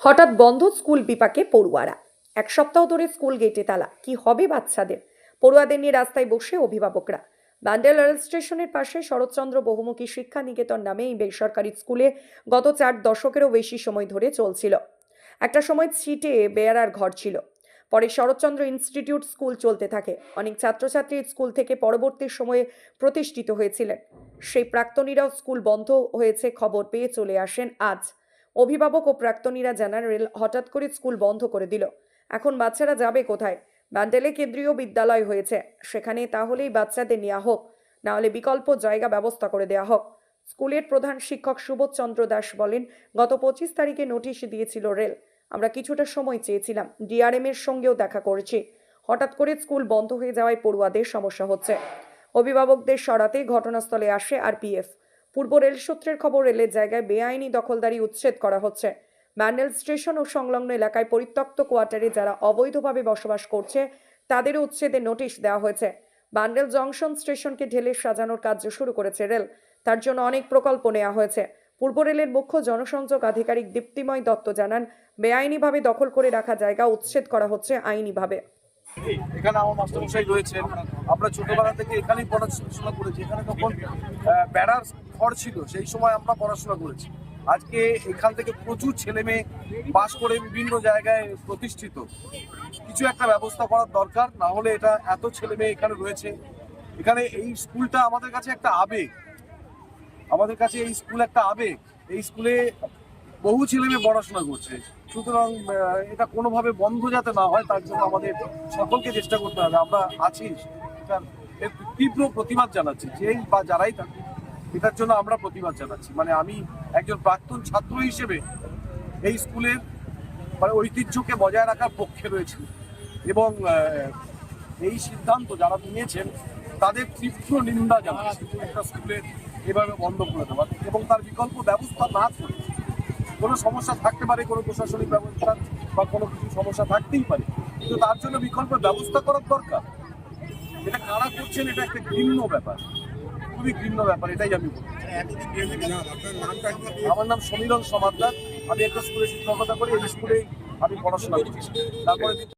হঠাৎ বন্ধ স্কুল বিপাকে পড়ুয়ারা। এক সপ্তাহ ধরে স্কুল গেটে তালা। কি হবে বাচ্চাদের? পড়ুয়াদের নিয়ে রাস্তায় বসে অভিভাবকরা। ব্যান্ডেল রেল স্টেশনের পাশে শরৎচন্দ্র বহুমুখী শিক্ষা নিকেতন নামে এই বেসরকারি স্কুলে গত চার দশকেরও বেশি সময় ধরে চলছিল। একটা সময় ছিটে বেয়ারার ঘর ছিল। পরে শরৎচন্দ্র ইনস্টিটিউট স্কুল চলতে থাকে। অনেক ছাত্রছাত্রী স্কুল থেকে পরবর্তী সময়ে প্রতিষ্ঠিত হয়েছিলেন। সেই প্রাক্তনীরাও স্কুল বন্ধ হয়েছে খবর পেয়ে চলে আসেন আজ। অভিভাবক ও প্রাক্তনীরা জানান রেল হঠাৎ করে স্কুল বন্ধ করে দিল। এখন বাচ্চারা যাবে কোথায়? ব্যান্ডেলে কেন্দ্রীয় বিদ্যালয় হয়েছে। সেখানে তাহলেই বাচ্চাদের নেওয়া হোক। না হলে বিকল্প জায়গা ব্যবস্থা করে দেওয়া হোক। স্কুলের প্রধান শিক্ষক সুবোধ চন্দ্র দাস বলেন, গত পঁচিশ তারিখে নোটিশ দিয়েছিল রেল। আমরা কিছুটা সময় চেয়েছিলাম, ডিআরএম এর সঙ্গেও দেখা করেছি। হঠাৎ করে স্কুল বন্ধ হয়ে যাওয়ায় পড়ুয়াদের সমস্যা হচ্ছে। অভিভাবকদের সরাতে ঘটনাস্থলে আসে আরপিএফ। পূর্ব রেল সূত্রের খবর, রেলের জায়গায় বেআইনি দখলদারি উচ্ছেদ করা হচ্ছে। ম্যান্ডেল স্টেশন ও সংলগ্ন এলাকায় পরিত্যক্ত কোয়ার্টারে যারা অবৈধভাবে বসবাস করছে তাদেরও উচ্ছেদে নোটিশ দেওয়া হয়েছে। বান্ডেল জংশন স্টেশনকে ঢেলে সাজানোর কাজ শুরু করেছে রেল। তার জন্য অনেক প্রকল্প নেওয়া হয়েছে। পূর্ব রেলের মুখ্য জনসংযোগ আধিকারিক দীপ্তিময় দত্ত জানান, বেআইনিভাবে দখল করে রাখা জায়গা উচ্ছেদ করা হচ্ছে আইনিভাবে। এখানে আমার মাস্টারমশাই রয়েছেন। আমরা ছোটবেলা থেকে এখানেই পড়াশোনা করেছি। এখানে তখন বেড়ার ঘর ছিল, সেই সময় আমরা পড়াশোনা করেছি। আজকে এখান থেকে প্রচুর ছেলে মেয়ে পাশ করে বিভিন্ন জায়গায় প্রতিষ্ঠিত। কিছু একটা ব্যবস্থা করার দরকার, না হলে এটা এত ছেলে মেয়ে এখানে রয়েছে। এখানে এই স্কুলটা আমাদের কাছে একটা আবেগ। আমাদের কাছে এই স্কুল একটা আবেগ। এই স্কুলে বহু ছেলে মেয়ে পড়াশোনা করছে। সুতরাং এটা কোনোভাবে বন্ধ যাতে না হয়, তার জন্য আমাদের সকলকে চেষ্টা করতে হবে। আমরা আছি। তীব্র প্রতিবাদ জানাচ্ছি। যেই বা যারাই থাকুক, এটার জন্য আমরা প্রতিবাদ জানাচ্ছি। মানে আমি একজন প্রাক্তন ছাত্র হিসেবে এই স্কুলের মানে ঐতিহ্যকে বজায় রাখার পক্ষে রয়েছে। এবং এই সিদ্ধান্ত যারা নিয়েছেন তাদের তীব্র নিন্দা জানাচ্ছি একটা স্কুলের এভাবে বন্ধ করে দেওয়ার এবং তার বিকল্প ব্যবস্থা না করে কোনো সমস্যা থাকতে পারে, কোনো প্রশাসনিক ব্যবস্থা বা কোনো কিছু সমস্যা থাকতেই পারে। কিন্তু তার জন্য বিকল্প ব্যবস্থা করার দরকার। এটা কারা করছেন, এটা একটা ঘৃণ্য ব্যাপার। খুবই ঘৃণ্য ব্যাপার, এটাই আমি বলব। আমার নাম সমীরণ সমাদ্দার আমি একটা স্কুলে শিক্ষকতা করি, এই স্কুলেই আমি পড়াশোনা করছি তারপরে